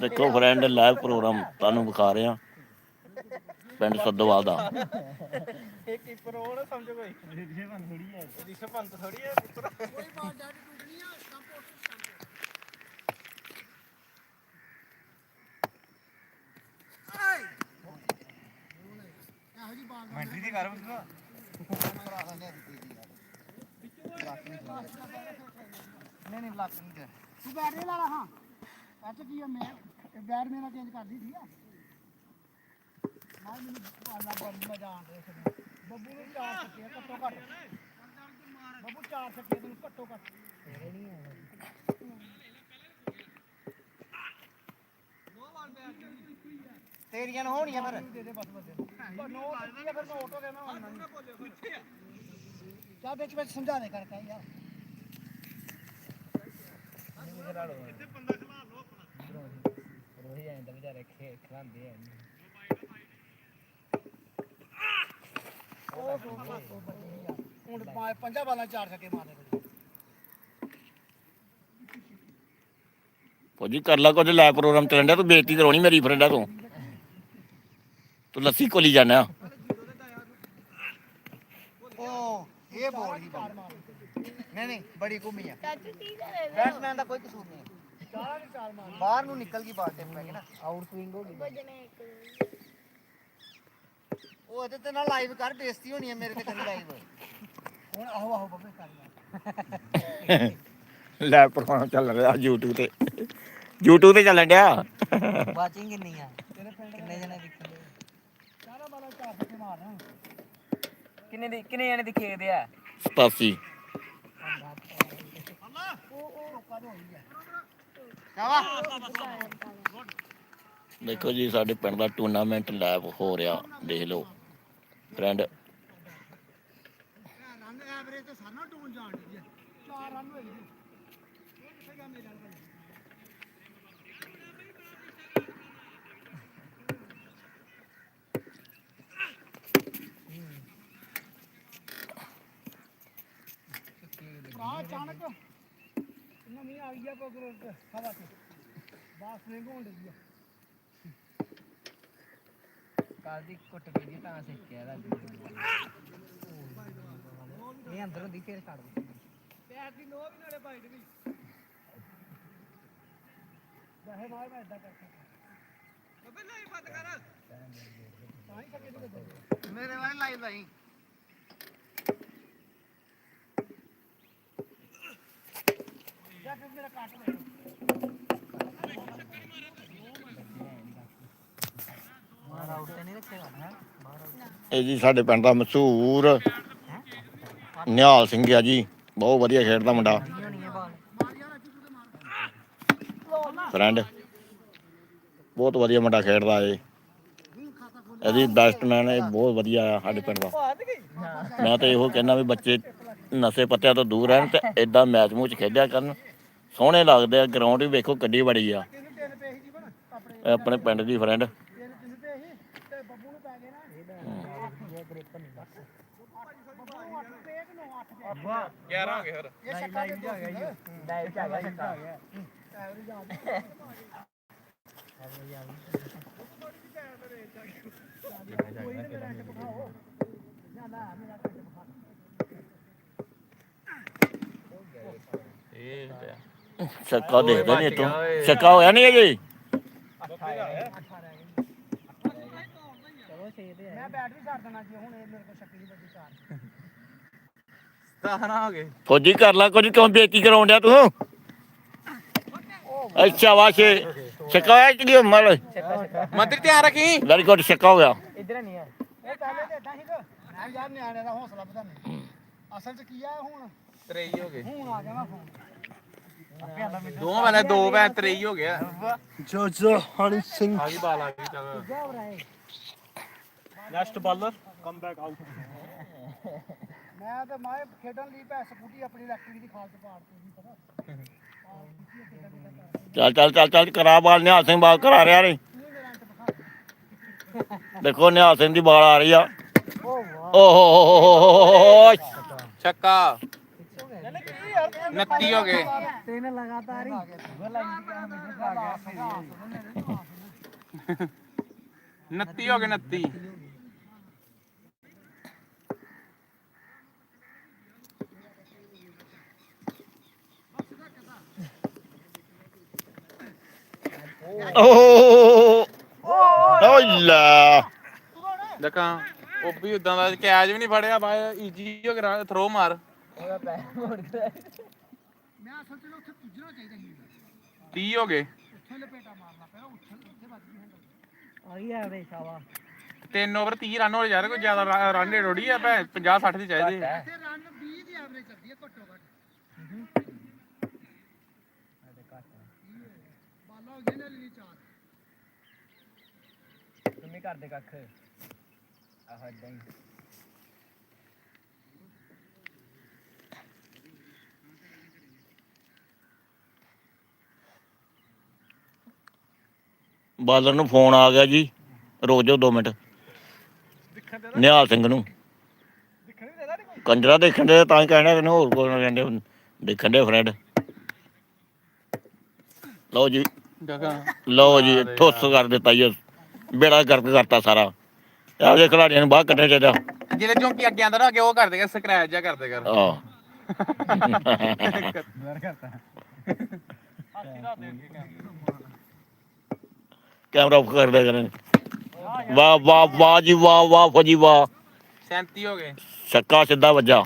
ਦੇਖੋ friend live programme ਤੁਹਾਨੂੰ ਵਿਖਾ ਰਹੇ। ਹਾਂ ਪਿੰਡ ਸੱਦੋਵਾਲ ਦਾ। ਕੀਪਰ ਉਹ ਨਾ ਸਮਝ ਕੋਈ। ਰਿਸ਼ਵੰਤ ਥੋੜੀ ਹੈ ਰਿਸ਼ਵੰਤ ਥੋੜੀ ਹੈ ਪੁੱਤਰ। ਕੋਈ ਬਾਲ ਡਾਟ ਟੁੱਟਣੀ ਆ ਮੈਂਟਰੀ ਦੀ ਕਰ ਪੁੱਤਰ ਨਹੀਂ ਨਹੀਂ ਲੱਕ ਨਹੀਂ ਤੂੰ ਬੈਟਰੀ ਲਾ ਲਾ ਹਾਂ। ਅੱਛਾ ਕੀ ਆ ਮੈਂ ਬੈਟ ਮੇਰਾ ਚੇਂਜ ਕਰਦੀ ਸੀ ਆ ਮੈਂ ਮੈਨੂੰ ਆਲਾ ਬੜੀ ਮਜ਼ਾ ਆਣ ਰਿਹਾ ਸੀ ਬੱਬੂ ਨੂੰ ਚਾਰ ਸੱਕੇ ਆ, ਘੱਟੋ ਘੱਟ। ਬੱਬੂ ਚਾਰ ਸੱਕੇ ਤੈਨੂੰ ਘੱਟੋ ਘੱਟ। ਤੇਰੇ ਨਹੀਂ ਆ ਤੇਰੀਆਂ ਨੂੰ ਹੋਣੀਆਂ ਫਿਰ? ਦੇ ਦੇ ਬਸ ਬਸ ਪਰ ਨੋ ਸੱਕੀ ਆ ਫਿਰ ਮੈਂ ਆਟੋ ਕਹਿਣਾ ਹੁਣ ਚੱਲ ਵਿੱਚ ਵਿੱਚ ਸਮਝਾ ਦੇ ਕਰਕੇ ਯਾਰ। ਐਂਦਾ ਵਿਚਾਰੇ ਖੇ ਖਲਾਂਦੇ ਆ ਉਹ ਹੁਣ ਪਾ- ਪੰਜਾਂ ਬਾਲਾਂ ਚ ਚਾਰ ਸੱਕੇ ਮਾਰਨੇ ਬੜੇ ਫੌਜੀ ਕਰ ਲਾ ਕੁਝ ਲਾਈਵ ਪ੍ਰੋਗਰਾਮ ਚੱਲਣ ਡਿਆ ਤੂੰ ਬੇਇੱਜ਼ਤੀ ਕਰਾਉਣੀ ਮੇਰੀ ਫਰੈਂਡਾ ਤੂੰ। ਤੂੰ ਲੱਸੀ ਕੋਲੀ ਜਾਣਾ ਉਹ ਇਹ ਬੋਲ ਹੀ ਨਹੀਂ ਨਹੀਂ ਬੜੀ ਘੁੰਮੀ ਆ। ਚਾਚੂ ਕੀ ਕਰੇ ਬੈਟਸਮੈਨ ਦਾ ਕੋਈ ਕਸੂਰ ਨਹੀਂ। ਬਾਹਰ ਨੂੰ ਨਿਕਲ ਗਈ ਬਾਲ ਤੇ ਪੈ ਗਈ ਨਾ। ਆਊਟ ਸਵਿੰਗ ਹੋ ਗਈ। ਉਹ ਇਹਦੇ ਤੇ ਨਾਲ ਲਾਈਵ ਕਰ ਬੇਇੱਜ਼ਤੀ ਹੋਣੀ ਹੈ ਮੇਰੇ ਤੇ ਕਰੀ ਲਾਈਵ ਹੁਣ ਆਹੋ ਆਹੋ ਬੱਬੇ ਕਰ ਲੈ। ਪ੍ਰੋਗਰਾਮ ਚੱਲ ਰਿਹਾ YouTube ਤੇ। YouTube ਤੇ ਚੱਲਣ ਡਿਆ। ਵਾਚਿੰਗ ਕਿੰਨੀ ਆ? ਤੇਰੇ ਪਿੰਡ ਦੇ ਕਿੰਨੇ ਜਣੇ ਦੇਖਦੇ ਚਾਰਾਂ ਬਾਲਾਂ ਚਾਰ ਸੱਕੇ ਮਾਰਨਾ ਕਿੰਨੇ ਦੇ ਕਿੰਨੇ ਜਣੇ ਦਿਖੇਦੇ ਆ? 87 ਉਹ ਉਹ ਲੋਕਾਂ ਦੇ ਹੋਈ ਆ। ਦੇਖੋ ਜੀ ਸਾਡੇ ਪਿੰਡ ਦਾ ਟੂਰਨਾਮੈਂਟ ਲਾਈਵ ਹੋ ਰਿਹਾ ਦੇਖ ਲਓ ਫਰੈਂਡ ਰਨ ਐਵਰੇਜ ਤੇ ਸਾਨਾ ਟੂਨ ਜਾਣ ਦੀ ਹੈ ਚਾਰ ਰਨ ਹੋਏ ਜੀ ਕਿੱਥੇ ਗਿਆ ਮੇਰੇ ਨਾਲ ਭਰਾ ਅਚਾਨਕ ਨਵੀਂ ਆ ਗਈ ਆ ਨੇ ਹੋਣ ਲੱਗੀ ਆ ਦੀ ਕੁੱਟ ਪਈ ਦੀ ਤਾਂ ਸਿੱਖਿਆ ਦਾ ਇਹ ਅੰਦਰੋਂ ਦੀ ਫੇਰ ਛੱਡ ਦੇ ਪੈਰ ਦੀ ਨੋਹ ਵੀ ਨਾਲੇ ਬਾਈਟ ਵੀ ਜਾਹੇ ਮਾਰ ਮੈਂ ਇਦਾਂ ਕਰਕੇ ਬੱਬੇ ਨਹੀਂ ਬੰਦ ਕਰ ਤਾਂ ਹੀ ਸਕੇ ਮੇਰੇ ਵਾਲੇ ਲਾਈਵ ਲਾਈ ਜਾ ਕੇ ਮੇਰਾ ਕੱਟ ਲੈ ਬਾਹਰ ਆਊਟ ਤੇ ਨਹੀਂ ਰੱਖੇਗਾ ਹੈ? ਬਾਹਰ ਆਊਟ ਇਹ ਜੀ ਸਾਡੇ ਪਿੰਡ ਦਾ ਮਸ਼ਹੂਰ ਨਿਹਾਲ ਸਿੰਘ ਆ ਜੀ। ਬਹੁਤ ਵਧੀਆ ਖੇਡਦਾ ਮੁੰਡਾ। ਫਰੈਂਡ ਬਹੁਤ ਵਧੀਆ ਮੁੰਡਾ ਖੇਡਦਾ ਏ ਇਹਦੀ ਬੈਸਟਮੈਨ ਇਹ ਬਹੁਤ ਵਧੀਆ ਆ ਸਾਡੇ ਪਿੰਡ ਦਾ। ਮੈਂ ਤਾਂ ਇਹੋ ਕਹਿਣਾ ਵੀ ਬੱਚੇ ਨਸ਼ੇ ਪੱਤਿਆਂ ਤੋਂ ਦੂਰ ਰਹਿਣ ਤੇ ਇਦਾਂ ਮੈਚ ਮੂਚ ਖੇਡਿਆ ਕਰਨ। ਸੋਹਣੇ ਲੱਗਦੇ ਆ ਗਰਾਊਂਡ ਵੀ ਵੇਖੋ ਕਿੱਡੀ ਬੜੀ ਆ। ਆਪਣੇ ਇਹ ਆਪਣੇ ਪਿੰਡ ਦੀ ਫਰੈਂਡ ਤਿੰਨ ਤਿੰਨ ਪੇ ਸੀ ਤੇ। ਬੱਬੂ ਨੂੰ ਪੈ ਗਏ ਨਾ ਬੱਬੂ ਨੂੰ ਅੱਠ ਪੇ ਕਿ ਨੌ ਅੱਠ ਪੇ 11 ਹੋ ਗਏ ਫਿਰ ਇਹ ਛੱਕਾ ਸੀ ਛੱਕਾ ਦੇਖਦਾ ਨਹੀਂ ਤੂੰ ਛੱਕਾ ਹੋਇਆ ਨਹੀਂ ਅਜੇ ਚਲੋ 6 ਤੇ ਮੈਂ ਬੈਟ ਵੀ ਛੱਡ ਦੇਣਾ ਜੀ ਹੁਣ ਇਹ ਮੇਰੇ ਕੋਲ ਸ਼ੱਕੀ ਨਹੀਂ ਵੱਡੀ ਚਾਰ 17 ਹੋ ਗਏ ਫੌਜੀ ਕਰ ਲਾ ਕੁਝ ਕਿਉਂ ਬੇਇੱਜ਼ਤੀ ਕਰਾਉਣ ਡਿਆ ਤੂੰ ਅੱਛਾ ਵਾਸ਼ੇ ਛੱਕਾ ਹੋਇਆ ਕਿ ਨਹੀਂ ਮਲ ਮੰਤਰੀ ਧਿਆਨ ਰੱਖੀ ਵੈਰੀ ਗੁੱਡ ਛੱਕਾ ਹੋ ਗਿਆ ਇਧਰ ਨਹੀਂ ਆ ਇਹ ਪਹਿਲੇ ਤੇ ਏਦਾਂ ਸੀਗਾ ਮੈਂ ਯਾਰ ਨਿਆਣਿਆਂ ਦਾ ਹੌਸਲਾ ਵਧਾਉਣਾ ਅਸਲ 'ਚ ਕੀ ਆ ਹੁਣ 23 ਹੋ ਗਏ ਹੁਣ ਆ ਗਿਆ ਫੋਨ ਦੋ ਵਾਲੇ ਦੋ ਭੈਣ 23 ਹੋ ਗਿਆ ਜੋਜੋ ਹਨੀ ਸਿੰਘ ਆ ਗਈ ਬਾਲ ਆ ਗਈ ਚੱਲ ਜਾ next bowler come back out ਮੈਂ ਤੇ ਮਾਏ ਖੇਡਣ ਲਈ ਭੈ ਸਕੂਟੀ ਆਪਣੀ ਇਲੈਕਟ੍ਰਿਕ ਦੀ ਖਾਲਤ ਪਾੜਤੀ ਨਹੀਂ ਪਤਾ ਚੱਲ ਚੱਲ ਚੱਲ ਚੱਲ ਕਰਾ ਬਾਲ ਨਿਹਾਲ ਸਿੰਘ ਬਾਲ ਕਰਾ ਰਿਹਾ ਰੇ ਦੇਖੋ ਨਿਹਾਲ ਸਿੰਘ ਦੀ ਬਾਲ ਆ ਰਹੀ ਆ ਓਹ ਹੋ ਹੋ ਹੋ ਹੋ ਛੱਕਾ 29 ਹੋ ਗਏ। ਤਿੰਨ ਲਗਾਤਾਰ ਹੀ। 29 ਹੋ ਗਏ 29 ਓਹ। ਓ ਲੈ। ਦੇਖਾਂ ਉਹ ਵੀ ਉਦਾਂ ਦਾ ਕੈਚ ਵੀ ਨਹੀਂ ਫੜਿਆ ਬਾ ਈਜੀ ਹੋ ਗਿਆ ਥਰੋ ਮਾਰ। ਮੈਂ ਅਸਲ ਚ ਨਾ ਉੱਥੇ ਪੁੱਜਣਾ ਚਾਹੀਦਾ ਸੀ। 30 ਹੋ ਗਏ। ਉੱਥੇ ਲਪੇਟਾ ਮਾਰਨਾ ਪੈਣਾ ਉੱਥੇ ਉੱਥੇ ਵੱਜ ਗਈ ਹੈਂਡਲ ਆ ਗਿਆ ਵੇ ਸ਼ਾਵਾ 3 ਓਵਰ 30 ਰਨ ਹੋ ਯਾਰ ਕੋਈ ਜ਼ਿਆਦਾ ਰਨ ਰੇਟ ਥੋੜੀ ਆ ਭੈ 50 60 ਦੀ ਚਾਹੀਦੀ। ਤੇ ਰਨ 20 ਦੀ ਐਵਰੇਜ ਕਰਦੀ ਹੈ। ਘੱਟੋ ਘੱਟ ਬਾਲਾ ਹੋ ਗਿਆ ਨਾ ਲਈ ਚਾਰ। ਤੁਮੀ ਕਰਦੇ ਕੱਖ। ਆਹ ਹੀ। ਬਾਲਰ ਨੂੰ ਫੋਨ ਆ ਗਿਆ ਜੀ। ਰੁਕ ਜਾਓ 2 ਮਿੰਟ। ਨਿਹਾਲ ਸਿੰਘ ਨੂੰ। ਕੰਜਰਾ ਦੇਖਣ ਦੇ ਤਾਂ ਹੀ ਕਹਿਣਾ ਕਿ ਹੋਰ ਕੋਈ ਨਾ ਕਹਿੰਦੇ ਦੇਖਣ ਦੇ ਫਰੈਂਡ। ਲਓ ਜੀ। ਲਓ ਜੀ ਠੁੱਸ ਕਰ ਦਿੱਤਾ ਜੀ। ਬੇੜਾ ਗਰਕ ਕਰਤਾ ਸਾਰਾ। ਆਹ ਦੇ ਖਿਡਾਰੀਆਂ ਨੂੰ ਬਾਹਰ ਕੱਢਿਆ ਚਾਹੀਦਾ ਜਿਹੜੇ ਚੌਂਕੀ ਅੱਗੇ ਆਂਦਾ ਨਾ ਅੱਗੇ ਉਹ ਕਰਦੇ ਕਰ ਸਕ੍ਰੈਚ ਜਾ ਕਰਦੇ ਕਰ ਆਹ। ਮਰ ਕਰਤਾ ਕੈਮਰਾ ਆਫ ਕਰ ਦੇ ਕਰੇ ਵਾਹ ਵਾਹ ਵਾਹ ਜੀ ਵਾਹ ਵਾਹ ਫਜੀ ਵਾਹ। 37 ਹੋ ਗਏ। ਛੱਕਾ ਸਿੱਧਾ ਵੱਜਾ।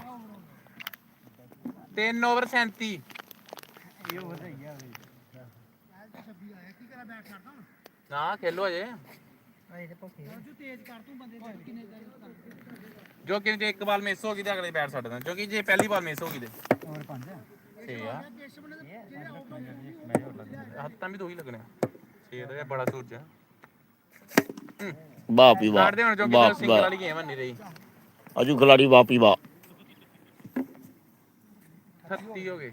3 ਓਵਰ 37 ਇਹ ਹੋ ਰਹੀ ਆ ਛੱਬੀ ਆਇਆ ਕੀ ਕਰਾਂ ਬੈਟ ਛੱਡਦਾ ਹੁਣ ਨਾ ਖੇਲੋ ਅਜੇ ਜੋ ਤੇਜ਼ ਕਰ ਤੂੰ ਬੰਦੇ ਦੇ ਕਿੰਨੇ ਕਰ ਜੋ ਕਿ ਜੇ ਇੱਕ ਬਾਲ ਮਿਸ ਹੋ ਗਈ ਤੇ ਅਗਲੇ ਬੈਟ ਛੱਡ ਦੇਣਾ। ਜੋ ਕਿ ਜੇ ਪਹਿਲੀ ਬਾਲ ਮਿਸ ਹੋ ਗਈ ਤੇ। ਹੋਰ ਪੰਜ ਛੇ ਆ। ਹੱਥਾਂ ਵੀ ਦੋ ਹੀ ਲੱਗਣੇ ਆ। ਛੇ ਦਾ ਬੜਾ ਸੂਰਜ ਆ ਵਾਹ ਕੱਢਦੇ ਹੁਣ ਜੋ ਵਾਹ ਕਿ ਸਿੰਗਲ ਵਾਹ। ਵਾਲੀ ਗੇਮ ਨਹੀਂ ਰਹੀ। ਅਜੂ ਖਿਲਾੜੀ ਵਾਹ ਪੀ ਵਾਹ। 36 ਹੋ ਗਏ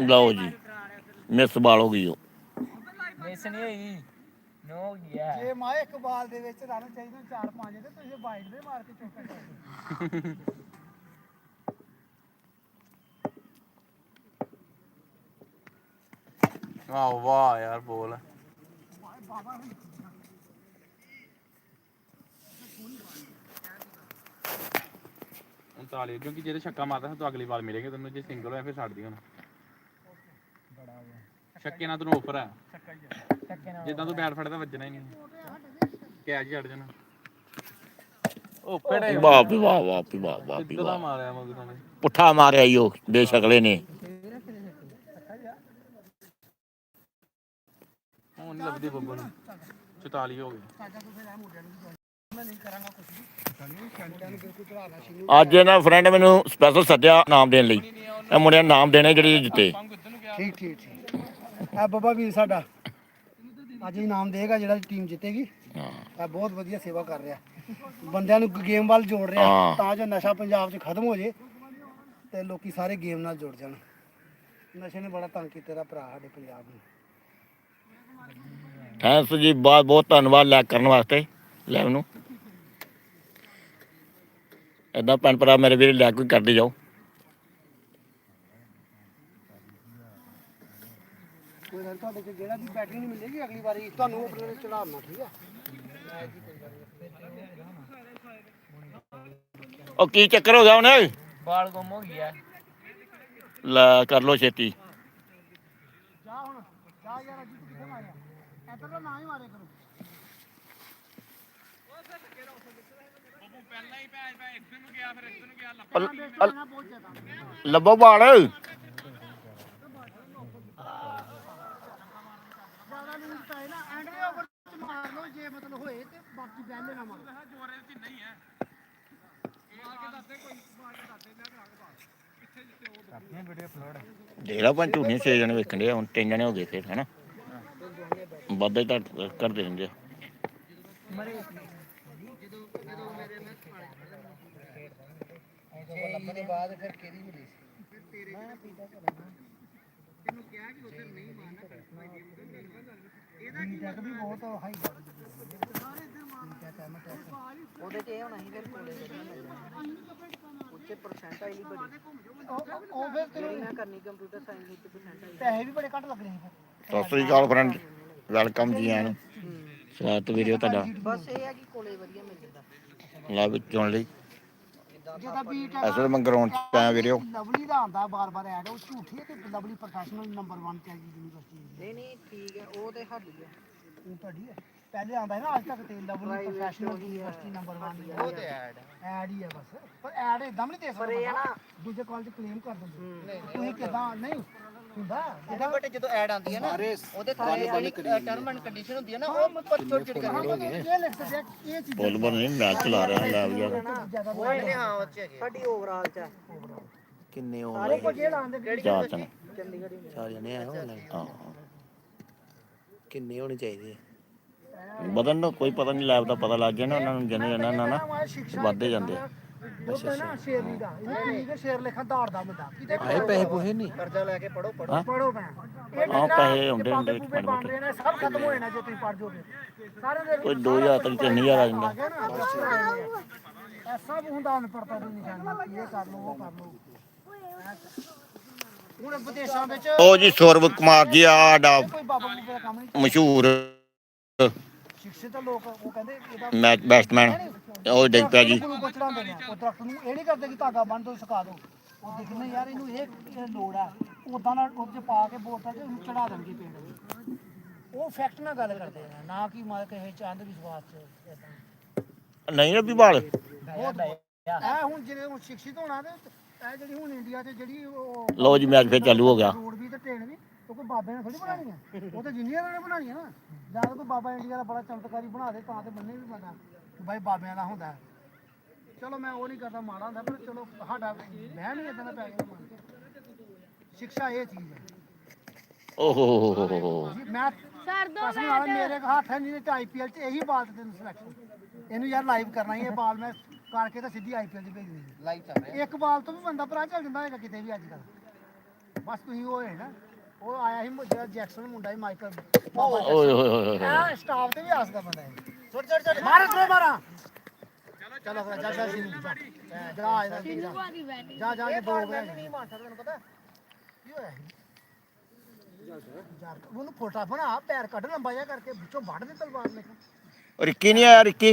ਲਓ ਜੀ ਮਿਸ ਬਾਲ ਹੋ ਗਈ ਉਹ। ਮਿਸ ਨਹੀਂ ਹੋਈ। ਨੋ ਹੋ ਗਿਆ ਜੇ ਮਾਏ ਇੱਕ ਬਾਲ ਦੇ ਵਿੱਚ ਰਨ ਚਾਹੀਦੇ ਚਾਰ ਪੰਜ ਤੇ ਤੁਸੀਂ ਵਾਈਡ ਦੇ ਮਾਰ ਕੇ ਚੌਕਾ ਕਰ ਵਾਹ ਵਾਹ ਯਾਰ ਬੋਲ। ਉਨਤਾਲੀ ਕਿਉਂਕਿ ਜਿਹੜੇ ਛੱਕਾ ਮਾਰਦਾ ਤਾਂ ਅਗਲੀ ਵਾਰ ਮਿਲੇਗਾ ਤੈਨੂੰ ਜੇ ਸਿੰਗਲ ਹੋਇਆ ਫਿਰ ਛੱਡ ਦੀ ਹੁਣ ਛੱਕੇ ਨਾਲ ਤੈਨੂੰ ਆਫਰ ਨਾਲ ਜਿੱਦਾਂ ਤੂੰ ਬੈਟ ਫੜਦਾ ਵੱਜਣਾ ਹੀ ਨਹੀਂ। ਕੈਚ ਛੱਡ ਜਾਣਾ। ਉਹ ਫੜੇ ਵਾਹ ਪੀ ਵਾਹ ਵਾਹ ਪੀ ਵਾਹ ਵਾਹ ਸਿੱਧਾ ਵਾਹ। ਮਾਰਿਆ ਮਗਰੋਂ ਨੇ ਪੁੱਠਾ ਮਾਰਿਆ ਈ ਉਹ ਬੇਸ਼ਕਲੇ ਨੇ। ਹੁਣ ਲੱਭਦੀ ਬੱਬੂ ਨੂੰ। 44 ਹੋ ਗਏ ਸਾਜਾ ਤੂੰ ਫਿਰ ਆ ਮੁੰਡਿਆਂ ਨੂੰ ਵੀ ਮੈਂ ਨਹੀਂ ਕਰਾਂਗਾ ਕੁਝ ਵੀ ਮੁੰਡਿਆਂ ਨੂੰ ਬਿਲਕੁਲ ਚੜਾਣਾ ਸ਼ੁਰੂ ਅੱਜ ਇਹਨਾਂ ਫਰੈਂਡ ਮੈਨੂੰ ਸਪੈਸ਼ਲ ਸੱਦਿਆ ਨਾਮ ਦੇਣ ਲਈ। ਇਹ ਮੁੰਡਿਆਂ ਨਾਮ ਦੇਣੇ ਜਿਹੜੇ ਜਿੱਤੇ। ਠੀਕ ਠੀਕ। ਆ ਬਾਬਾ ਵੀਰ ਸਾਡਾ। ਅੱਜ ਇਨਾਮ ਦੇਗਾ ਜਿਹੜਾ ਟੀਮ ਜਿੱਤੇਗੀ। ਹਾਂ। ਆ ਬਹੁਤ ਵਧੀਆ ਸੇਵਾ ਕਰ ਰਿਹਾ। ਬੰਦਿਆਂ ਨੂੰ ਗੇਮ ਵੱਲ ਜੋੜ ਰਿਹਾ। ਤਾਂ ਜੋ ਨਸ਼ਾ ਪੰਜਾਬ 'ਚ ਖਤਮ ਹੋ ਜੇ ਤੇ ਲੋਕੀ ਸਾਰੇ ਗੇਮ ਨਾਲ ਜੁੜ ਜਾਣ। ਨਸ਼ੇ ਨੇ ਬੜਾ ਤੰਗ ਕੀਤਾ ਦਾ ਭਰਾ ਸਾਡੇ ਪੰਜਾਬ ਨੂੰ। ਥੈਂਕਸ ਜੀ ਬਹੁਤ ਬਹੁਤ ਧੰਨਵਾਦ ਲਾਇਕ ਕਰਨ ਵਾਸਤੇ ਲਾਈਵ ਨੂੰ ਏਦਾਂ ਭੈਣ ਭਰਾ ਮੇਰੇ ਵੀਰ ਲਾਇਕ ਵੀ ਕਰਦੇ ਜਾਓ। ਨੀ, ਤੁਹਾਡੇ 'ਚ ਜਿਹੜਾ ਵੀ ਬੈਟਰੀ ਨਹੀਂ ਮਿਲੇਗੀ ਅਗਲੀ ਵਾਰੀ ਤੁਹਾਨੂੰ ਆਪਣੇ ਚੜਾਉਣਾ ਠੀਕ ਆ? ਉਹ ਕੀ ਚੱਕਰ ਹੋ ਗਿਆ ਉਹਨੇ ਬਾਲ ਗੁੰਮ ਹੋ ਗਿਆ ਲੈ ਕਰ ਲੋ ਛੇਤੀ। ਜਾ ਹੁਣ ਜਾ ਯਾਰ ਅੱਜ ਤੂੰ ਕਿੱਥੇ ਮਾਰਿਆ? ਇੱਧਰ ਤਾਂ ਨਾ ਹੀ ਮਾਰਿਆ ਕਰੋ। ਪਹਿਲਾਂ ਹੀ ਭੈਣ ਭੈਣ ਇੱਧਰ ਨੂੰ ਗਿਆ ਫਿਰ ਇੱਧਰ ਨੂੰ ਗਿਆ ਨਾ ਬਹੁਤ ਜ਼ਿਆਦਾ। ਲੱਭੋ ਬਾਲ ਜ਼ਿਆਦਾ ਲੂਜ਼ ਪਏ ਨਾ ਐਂਡ ਦੇ ਓਵਰ ਚ ਮਾਰ ਲਓ ਜੇ ਮਤਲਬ ਹੋਏ ਤੇ ਬਾਕੀ ਬੈਲ ਨਾ ਮਾਰੋ ਆਪਣੀ ਵੀਡੀਓ ਅਪਲੋਡ ਦੇਖ ਲਾ ਪੰਜ ਝੂਠੀਆਂ ਛੇ ਜਣੇ ਵੇਖਣ ਦੇ ਹੁਣ ਤਿੰਨ ਜਣੇ ਹੋ ਗਏ ਫਿਰ ਹਨਾ ਵਾਧਾ ਹੀ ਤਾਂ ਕਰਦੇ ਰਹਿੰਦੇ ਆ। ਛੇ ਦੇ ਬਾਅਦ ਫਿਰ ਕਿਹਦੀ ਮਿਲੀ ਸੀ ਤੇਰੇ ਤੈਨੂੰ ਕਿਹਾ ਕਿ ਉਧਰ ਨਹੀਂ ਮਾਰਨਾ ਇਹਦਾ ਕੀ ਵੀ ਬਹੁਤ ਹਾਈ ਉਹਦੇ ਚ ਇਹ ਹੋਣਾ ਸੀ ਫਿਰ ਕੋਲੇ ਵਧੀਆ ਮਿਲ ਜਾਣਾ ਉੱਚੇ ਪਰਸੈਂਟਾਈਲ ਹੀ ਬੜੀ। ਉਹ ਫਿਰ ਤੈਨੂੰ ਮੈਂ ਕਰਨੀ ਕੰਪਿਊਟਰ ਸਾਇੰਸ ਵਿੱਚ ਪਰਸੈਂਟਾਈਲ ਪੈਸੇ ਵੀ ਬੜੇ ਘੱਟ ਲੱਗਣੇ ਸੀ ਫਿਰ। ਸਤਿ ਸ੍ਰੀ ਅਕਾਲ ਫਰੈਂਡ ਵੈਲਕਮ ਜੀ ਆਇਆਂ ਨੂੰ। ਸਵਾਗਤ ਵੀਡੀਓ ਤੁਹਾਡਾ। ਬਸ ਇਹ ਹੈ ਕਿ ਕੋਲੇ ਵਧੀਆ ਮਿਲ ਜਾਂਦਾ। ਲਾਈਵ ਚੁਣ ਲਈ। ਜਿਹਦਾ ਬੀਟ ਅਸਲ ਮੈਂ ਗਰਾਊਂਡ 'ਚ ਆਇਆ ਵੀਡੀਓ ਲਵਲੀ ਦਾ ਆਂਦਾ ਬਾਰ-ਬਾਰ ਐਡ ਉਹ ਝੂਠੀ ਹੈ ਕਿ ਲਵਲੀ ਪ੍ਰੋਫੈਸ਼ਨਲ ਨੰਬਰ 1 ਤੇ ਯੂਨੀਵਰਸਿਟੀ ਨਹੀਂ ਨਹੀਂ ਠੀਕ ਹੈ ਉਹ ਤੇ ਸਾਡੀ ਹੈ ਉਹ ਤੁਹਾਡੀ ਹੈ। ਪਹਿਲੇ ਆਂਦਾ ਹੈ ਨਾ ਅੱਜ ਤੱਕ ਤੇ ਲਵਲੀ ਪ੍ਰੋਫੈਸ਼ਨਲ ਯੂਨੀਵਰਸਿਟੀ ਨੰਬਰ 1 ਉਹ ਤੇ ਐਡ ਐਡ ਹੀ ਹੈ ਬਸ। ਪਰ ਐਡ ਇਦਾਂ ਨਹੀਂ ਦੇ ਪਰ ਇਹ ਹੈ ਸਕਦਾ ਨਾ ਦੂਜੇ ਕਾਲਜ ਕਲੇਮ ਕਰ ਦਿੰਦੇ। ਤੁਸੀਂ ਕਿਦਾਂ ਨਹੀਂ ਹੁੰਦਾ। ਇਹਦਾ ਬਟ ਜਦੋਂ ਐਡ ਆਉਂਦੀ ਹੈ ਨਾ ਉਹਦੇ ਥੱਲੇ ਜਿਹੜੀ ਟਰਮ ਐਂਡ ਕੰਡੀਸ਼ਨ ਹੁੰਦੀ ਹੈ ਨਾ ਉਹ ਪਰ ਛੋਟੀ ਛੋਟੀ ਕਰਨੀ ਇਹ ਲਿਖ ਸਕਦੇ ਆ। ਕਿ ਇਹ ਚੀਜ਼ ਬੋਲ ਬੋਲ ਨਹੀਂ ਮੈਚ ਚਲਾ ਰਿਹਾ ਲਾਈਵ ਯਾਰ ਜ਼ਿਆਦਾ। ਉਹ ਇਹਨੇ ਹਾਂ ਉਹ ਚ ਹੈਗੇ ਸਾਡੀ ਓਵਰਆਲ ਚ ਹੈ ਕਿੰਨੇ ਹੋ ਉਹ ਕੋ ਜਿਹੜਾ ਆਂਦੇ ਚਾਰ ਚੰਨ। ਚੰਡੀਗੜ੍ਹ ਹੀ ਚਾਰ ਜਣੇ ਆ ਹੁਣ ਹਾਂ। ਕਿੰਨੇ ਹੋਣੇ ਚਾਹੀਦੇ? ਬਦਨ ਨੂੰ ਕੋਈ ਪਤਾ ਨਹੀਂ ਲਾਈਵ ਦਾ ਪਤਾ ਲੱਗ ਗਿਆ ਨਾ ਉਹਨਾਂ ਨੂੰ ਜਨੇ ਜਨਾ ਨਾ ਨਾ। ਵੱਧਦੇ ਜਾਂਦੇ ਆ। ਦੁੱਧ ਹੈ ਨਾ ਸ਼ੇਰੀ ਦਾ ਇਹ ਕਿੰਨੀ ਕੇ ਸ਼ੇਰ ਲਿਖਾ ਦੌੜਦਾ ਬੰਦਾ ਕਿਤੇ ਆਏ ਪੈਸੇ ਪੂਹੇ ਨਹੀਂ? ਕਰਜ਼ਾ ਲੈ ਕੇ ਪੜੋ ਪੜੋ ਹਾਂ। ਪੜੋ ਮੈਂ ਹਾਂ, ਜਿਹੜਾ ਪੈਸੇ ਹੁੰਦੇ ਹੁੰਦੇ ਬਾਬੇ ਬੂਬੇ ਬਣ ਰਹੇ ਨੇ ਸਭ ਖਤਮ ਹੋ ਜਾਣਾ ਜੇ ਤੁਸੀਂ ਪੜ ਜਾਓਗੇ ਸਾਰੇ ਦੇ ਕੋਈ 2000 ਤੱਕ 3000 ਆ ਜਾਂਦਾ। ਨਾ ਸਭ ਹੁੰਦਾ ਅਨਪੜਤਾ ਦੀ ਨਿਸ਼ਾਨੀ ਇਹ ਕਰ ਲਓ ਉਹ ਕਰ ਲਓ। ਹੁਣ ਵਿਦੇਸ਼ਾਂ ਵਿੱਚ ਉਹ ਜੀ ਸੌਰਵ ਕੁਮਾਰ ਜੀ ਆ ਸਾਡਾ ਕੋਈ ਬਾਬਾ ਬੂਬੇ ਦਾ ਕੰਮ ਨਹੀਂ ਮਸ਼ਹੂਰ ਸ਼ਿਕਸ਼ਿਤ ਲੋਕ ਉਹ ਕਹਿੰਦੇ ਇਹਦਾ ਮੈਚ ਬੈਟਸਮੈਨ ਉਹ ਡਿੱਗ ਪਿਆ ਜੀ। ਉਹ ਦਰਖਤ ਨੂੰ ਇਹ ਨਹੀਂ ਕਰਦੇ ਕਿ ਧਾਗਾ ਬੰਨ ਦੋ ਸੁਕਾ ਦੋ। ਉਹ ਦੇਖਣਾ ਯਾਰ ਇਹਨੂੰ ਇਹ ਲੋੜ ਆ। ਉਦਾਂ ਨਾਲ ਚ ਪਾ ਕੇ ਬੋਤਲ ਚ ਇਹਨੂੰ ਚੜਾ ਦੇਣਗੇ ਪਿੰਡ ਉਹ ਫੈਕਟ ਨਾਲ ਗੱਲ ਕਰਦੇ ਨੇ ਨਾ ਕਿ ਮਾਰ ਕਿਸੇ ਚ ਅੰਧ ਵਿਸ਼ਵਾਸ ਚ। ਨਹੀਂ ਵਿਭਾਲ ਬਹੁਤ ਇਹ ਹੁਣ ਜਿਹੜੇ ਹੁਣ ਸ਼ਿਕਸ਼ਿਤ ਹੋਣਾ ਤੇ ਇਹ ਜਿਹੜੀ ਹੁਣ ਇੰਡੀਆ ਤੇ ਜਿਹੜੀ ਉਹ ਲਓ ਜੀ ਮੈਚ ਫੇਰ ਚਾਲੂ ਹੋ ਗਿਆ। ਰੋਡ ਵੀ ਤੇ ਟ੍ਰੇਨ ਵੀ। ਉਹ ਕੋਈ ਬਾਬੇ ਨੇ ਥੋੜੀ ਬਣਾਉਣੀ ਹੈ ਉਹ ਤੇ ਜਿੰਨੀਆਂ ਨੇ ਬਣਾਉਣੀਆਂ ਨਾ। ਜਾਂ ਤਾਂ ਕੋਈ ਬਾਬਾ ਇੰਡੀਆ ਦਾ ਬੜਾ ਚਮਤਕਾਰੀ ਬਣਾ ਦੇ ਤਾਂ ਤੇ ਬੰਨੇ ਵੀ ਪਤਾ ਕਿ ਬਾਈ ਬਾਬਿਆਂ ਦਾ ਹੁੰਦਾ। ਚਲੋ ਮੈਂ ਉਹ ਨਹੀਂ ਕਰਦਾ ਮਾੜਾ ਹੁੰਦਾ ਪਰ ਚਲੋ ਸਾਡਾ ਮੈਂ ਨਹੀਂ ਇਦਾਂ ਦਾ ਪੈ ਗਿਆ ਮਨ ਸਿੱਖਿਆ ਇਹ ਚੀਜ਼ ਹੈ। ਓਹੋ ਹੋ ਹੋ ਹੋ ਹੋ ਜੀ ਮੈਂ ਸਰ ਦੋ ਕਸਮ ਨਾਲ ਮੇਰੇ ਹੱਥ ਹੈ ਨਹੀਂ ਤੇ ਆਈਪੀਐਲ ਚ ਇਹੀ ਬਾਲ ਤੇ ਤੈਨੂੰ ਸਿਲੈਕਸ਼ਨ ਇਹਨੂੰ ਯਾਰ ਲਾਈਵ ਕਰਨਾ ਹੀ ਇਹ ਬਾਲ ਮੈਂ ਕਰਕੇ ਤਾਂ ਸਿੱਧੀ ਆਈਪੀਐਲ ਚ ਭੇਜਣੀ ਹੈ ਲਾਈਵ ਚੱਲ ਰਿਹਾ। ਇੱਕ ਬਾਲ ਤੋਂ ਵੀ ਬੰਦਾ ਭਰਾ ਚੱਲ ਜਾਂਦਾ ਹੈਗਾ ਕਿਤੇ ਵੀ ਅੱਜ ਕੱਲ ਬਸ ਤੁਸੀਂ ਉਹ ਹੈ ਨਾ। ਉਹ ਆਇਆ ਸੀ ਮੁ- ਜਿਹੜਾ ਜੈਕਸਨ ਮੁੰਡਾ ਸੀ ਮਾਈਕਲ। ਬਾਬਾ ਓਏ ਹੋਏ ਹੋਏ ਹੋਏ ਆ ਸਟਾਫ ਤੇ ਵੀ ਆਸਦਾ ਬੰਦਾ ਹੈ ਛੋਟ ਛੋਟ ਛੋਟ। ਮਾਰ ਦੋ ਮਾਰਾ ਚਲੋ ਫਿਰ ਜਾ ਜਾ ਜੀ। ਜਰਾ ਆ ਜਾ ਸਿਨੂਆ ਦੀ ਬੈਟਿੰਗ ਜਾ ਜਾ ਕੇ ਦੋ ਹੋ ਗਏ ਨਹੀਂ ਮਾਰ ਸਕਦਾ ਤੈਨੂੰ ਪਤਾ? ਕੀ ਹੋਇਆ? ਯਾਰ ਉਹਨੂੰ ਫੋਟਾ ਬਣਾ ਪੈਰ ਕੱਢ ਲੰਬਾ ਜਿਹਾ ਕਰਕੇ ਵਿੱਚੋਂ ਵੱਢ ਦੇ ਤਲਵਾਰ ਕੇ ਰਿੱਕੀ ਨਹੀਂ ਆਇਆ ਰਿੱਕੀ?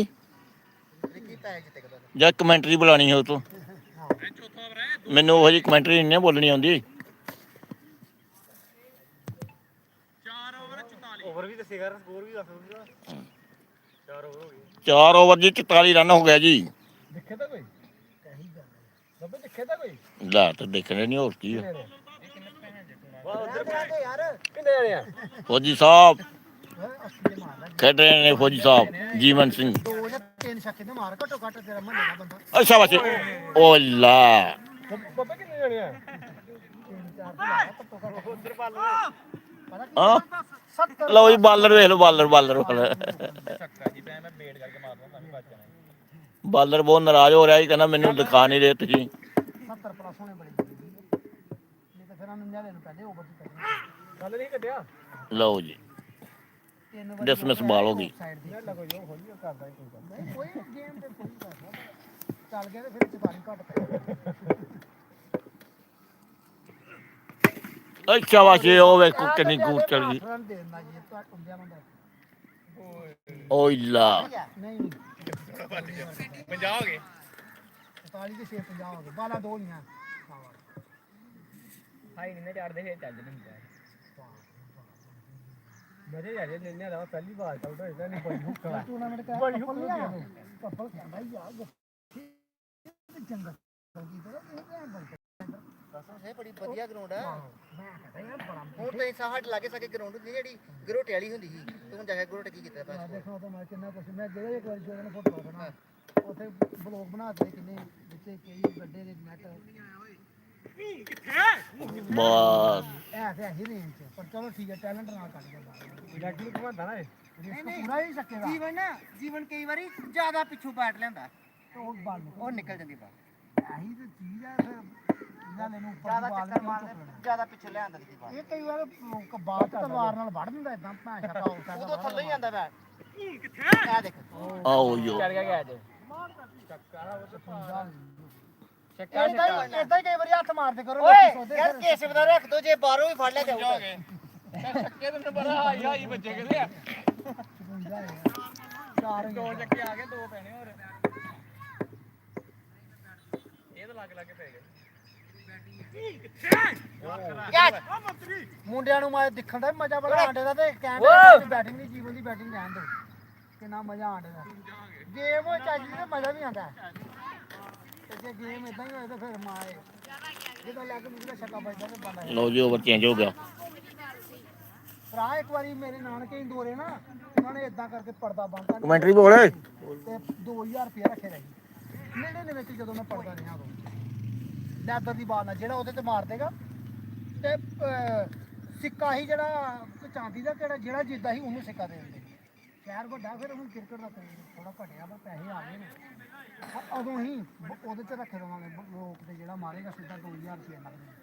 ਰਿੱਕੀ ਪੈ ਜਿੱਤੇ ਕਦਾ ਜਾਂ ਕਮੈਂਟਰੀ ਬੁਲਾਣੀ ਹੋ। ਤੂੰ ਮੈਨੂੰ ਉਹ ਜੀ ਕਮੈਂਟਰੀ ਨਹੀਂ ਬੋਲਣੀ ਆਉਂਦੀ। ਸਕੋਰ ਵੀ ਦੱਸ ਦੂੰਗਾ ਚਾਰ ਓਵਰ ਹੋ ਗਏ। 4 ਓਵਰ ਜੀ 44 ਰਨ ਹੋ ਗਿਆ ਜੀ। ਦੇਖੇ ਤਾਂ ਕੋਈ? ਕਹੀ ਗੱਲ ਬੱਬੇ ਦੇਖੇ ਤਾਂ ਕੋਈ? ਲੈ ਤਾਂ ਦੇਖਣੇ ਨਹੀਂ ਹੋਰ ਕੀ ਆ। ਯਾਰ। ਕਿੰਨੇ ਜਣੇ ਆ? ਫੌਜੀ ਸਾਹਿਬ। ਖੇਡ ਰਹੇ ਨੇ ਫੌਜੀ ਸਾਹਿਬ ਜੀਵਨ ਸਿੰਘ। ਦੋ ਜਾਂ ਤਿੰਨ ਛੱਕੇ ਤੇ ਮਾਰ ਘੱਟੋ ਘੱਟ ਤੇਰਾ ਦਾ ਬੰਦਾ। ਅੱਛਾ ਬਾਸ਼ੇ। ਓ ਲਾ ਬੱਬੇ ਕਿੰਨੇ ਜਣੇ ਆ? ਤਿੰਨ ਚਾਰ ਘੱਟੋ ਘੱਟ। ਉਧਰ ਪਾ ਲਓ। ਪਤਾ ਕੀ ਹਾਂ? 70 ਲਓ ਜੀ ਬਾਲਰ ਵੇਖ ਲਓ ਬਾਲਰ ਬਾਲਰ ਚੱਕਾ ਜੀ ਮੈਂ ਬੇਟ ਕਰਕੇ ਮਾਰਦਾ ਤਾਂ ਵੀ ਬਚ ਜਾਣਾ। ਬਾਲਰ ਬਹੁਤ ਨਾਰਾਜ਼ ਹੋ ਰਿਹਾ ਜੀ ਕਹਿੰਦਾ ਮੈਨੂੰ ਦਿਖਾ ਨਹੀਂ ਰਹੇ ਤੁਸੀਂ। 70 ਪਲੱਸ ਹੋਣੇ ਬੜੀ ਜ਼ਰੂਰੀ ਹੈ ਨਹੀਂ ਤਾਂ ਫਿਰ ਉਹਨੂੰ ਨਿਆਲੇ ਨੂੰ ਪਹਿਲੇ ਓਵਰ ਦੀ ਕਰਨੀ ਗੱਲ ਨਹੀਂ ਕੱਢਿਆ? ਲਓ ਜੀ ਡਿਸਮਿਸ ਬਾਲ ਹੋ ਗਈ। ਕੋਈ ਗੱਲ ਨਹੀਂ। ਕੋਈ ਗੇਮ ਤੇ ਕੋਈ ਕਰਦਾ ਚੱਲ ਗਿਆ ਤੇ ਫਿਰ 44 ਘੱਟ ਪੈ ਅੱਛਾ ਬਾਸ਼ੇ ਉਹ ਵੇਖੋ ਕਿੰਨੀ ਗੂੜ ਚੜ ਗਈ ਰਨ ਦੇ ਦਿੰਦਾ ਜੀ ਤਾਂ ਹੁੰਦਿਆ ਬੰਦਾ ਓ ਲਾ ਨਹੀਂ ਨਹੀਂ 50 ਹੋ ਗਏ 44 ਦੇ 6 50 ਹੋ ਗਏ ਬਾਲਾ ਦੋ ਨਹੀਂ ਆ ਹਾਈ ਨਹੀਂ ਚੜਦੇ ਫੇਰ ਚੱਲ ਨਹੀਂ ਹੁੰਦਾ ਮਜ਼ੇ ਆ ਜੇ ਜਿੰਨੇ ਦਾ ਪਹਿਲੀ ਵਾਰ ਚੱਲਦਾ ਇਹਦਾ ਨਹੀਂ ਬੜੀ ਹੁੱਕਾ ਟੂਰਨਾਮੈਂਟ ਕਰ ਕਸਮ ਸੇ ਬੜੀ ਵਧੀਆ ਗਰਾਊਂਡ ਆ। ਮੈਂ ਕਹਿੰਦਾ ਯਾਰ ਬੜਾ ਹੁਣ ਤੇ ਸਾਹਟ ਲਾਗੇ ਸਕੇ ਗਰਾਊਂਡ ਹੁੰਦੀ ਜਿਹੜੀ ਗਰੋਟੇ ਵਾਲੀ ਹੁੰਦੀ ਸੀ ਤੇ ਜਾ ਕੇ ਗਰੋਟੇ ਕੀ ਕੀਤਾ ਮੈਂ ਬਸ ਦੇਖਣਾ ਤਾਂ ਮੈਂ ਕਿੰਨਾ ਕੁਛ ਮੈਂ ਗਏ ਇੱਕ ਵਾਰ ਜਦੋਂ ਨੇ ਫੋਟੋ ਬਣਾ ਉੱਥੇ ਬਲੌਗ ਬਣਾ ਦਿੱਤੇ ਕਿੰਨੇ ਵਿੱਚੇ ਕਈ ਗੱਡੇ ਦੇ ਨੈਟ ਬਸ। ਐਸੇ ਹੀ ਰੇਂਜ ਚ ਪਰ ਚਲੋ ਠੀਕ ਹੈ ਟੈਲੈਂਟ ਨਾਲ ਕੱਢ ਦਿੰਦਾ ਲੱਗ ਨੂੰ ਘੁਮਾਉਂਦਾ ਨਾ ਇਹ। ਨਹੀਂ ਨਹੀਂ ਪੂਰਾ ਹੀ ਸਕੇਗਾ ਜੀਵਨ ਜੀਵਨ ਕਈ ਵਾਰੀ ਜ਼ਿਆਦਾ ਪਿੱਛੋਂ ਬੈਟ ਲੈਂਦਾ। ਉਹ ਨਿਕਲ ਜਾਂਦੀ ਬਾਹਰ। ਇਹੀ ਤਾਂ ਚੀਜ਼ ਹੈ ਫਿਰ ਨਾਲੇ ਨੂੰ ਉੱਪਰ ਜ਼ਿਆਦਾ ਚੱਕਰ ਮਾਰਦੇ ਜ਼ਿਆਦਾ ਪਿੱਛੇ ਲੈ ਆਂਦਾ ਦੀ ਇਹ ਕਈ ਵਾਰ ਬਾਤ ਤਲਵਾਰ ਨਾਲ ਵੜ ਦਿੰਦਾ ਇਦਾਂ ਭਾਸ਼ਾ ਦਾ ਆਉਟਾ ਉਦੋਂ ਥੱਲੇ ਹੀ ਆਂਦਾ ਬੈਟ ਇਹ ਦੇਖ। ਆਓ ਯੋ ਚੜ ਗਿਆ ਗਿਆ ਅੱਜ ਇਦਾਂ ਹੀ ਇਦਾਂ ਹੀ ਕਈ ਵਾਰੀ ਹੱਥ ਮਾਰਦੇ ਕਰੋ ਓਏ ਯਾਰ ਕੇਸਵ ਦਾ ਰੱਖ ਦੋ ਜੇ ਬਾਹਰੋਂ ਵੀ ਫੜ ਲਿਆ ਜਾਊਗਾ ਚੱਕੇ ਤੈਨੂੰ ਬੜਾ ਹਾਈ ਹਾਈ ਬੱਚੇ ਕਿਤੇ ਆ। ਚਾਰ ਦੋ ਚੱਕੇ ਆ ਗਏ ਦੋ ਪੈਣੇ ਹੋਰ। ਇਹ ਤਾਂ ਲੱਗ ਲੱਗ ਪੈ ਗਏ। ਮੁੰਡਿਆਂ ਨੂੰ ਮੈਂ ਦੇਖਣ ਦਾ ਮਜ਼ਾ ਬੜਾ ਆਂਡੇ ਦਾ ਤੇ ਕਹਿੰਦੇ ਬੈਟਿੰਗ ਨਹੀਂ ਜੀਵਨ ਦੀ ਬੈਟਿੰਗ ਰਹਿਣ ਦੋ। ਕਿੰਨਾ ਮਜ਼ਾ ਆਂਡੇ ਦਾ ਗੇਮ ਉਹ ਚੱਜ ਦੀ ਤੇ ਮਜ਼ਾ ਵੀ ਆਂਦਾ ਤੇ ਜੇ ਗੇਮ ਇਦਾਂ ਹੀ ਹੋਏ ਤਾਂ ਫਿਰ ਮਾਏ ਜਦੋਂ ਲੱਗ ਮੁੰਡਾ ਛੱਕਾ ਵੱਜਦਾ ਤੇ ਬੰਦਾ ਲਓ ਜੀ ਓਵਰ ਚੇਂਜ ਹੋ ਗਿਆ। ਭਰਾ ਇੱਕ ਵਾਰੀ ਮੇਰੇ ਨਾਨਕੇ ਇੰਦੋਰੇ ਨਾ ਉਹਨਾਂ ਨੇ ਇਦਾਂ ਕਰਕੇ ਪਰਦਾ ਬੰਦ ਕਰ ਕਮੈਂਟਰੀ ਬੋਲ। ਤੇ 2000 ਰੁਪਏ ਰੱਖੇ ਰਹੀ ਨੇੜੇ ਦੇ ਵਿੱਚ ਜਦੋਂ ਮੈਂ ਪੜਦਾ ਰਿਹਾ ਉਦੋਂ। ਲੈਦਰ ਦੀ ਬਾਲ ਨਾਲ ਜਿਹੜਾ ਉਹਦੇ ਤੇ ਮਾਰ ਦੇਗਾ। ਤੇ ਅਹ, ਸਿੱਕਾ ਹੀ ਜਿਹੜਾ ਚਾਂਦੀ ਦਾ ਕਿਹੜਾ ਜਿਹੜਾ ਜਿੱਦਾਂ ਹੀ ਉਹਨੂੰ ਸਿੱਕਾ ਦੇ ਦਿੰਦੇ। ਸ਼ਹਿਰ ਵੱਡਾ ਫਿਰ ਹੁਣ ਕ੍ਰਿਕਟ ਦਾ ਥੋੜਾ ਘਟਿਆ ਪਰ ਪੈਸੇ ਆ ਗਏ ਨੇ। ਉਦੋਂ ਹੀ ਬ- ਉਹਦੇ ਤੇ ਰੱਖੇ ਦਵਾਂਗੇ ਬ- ਲੋਕ ਤੇ ਜਿਹੜਾ ਮਾਰੇਗਾ ਸਿੱਧਾ 2000 ਰੁਪਏ ਲੱਗਦਾ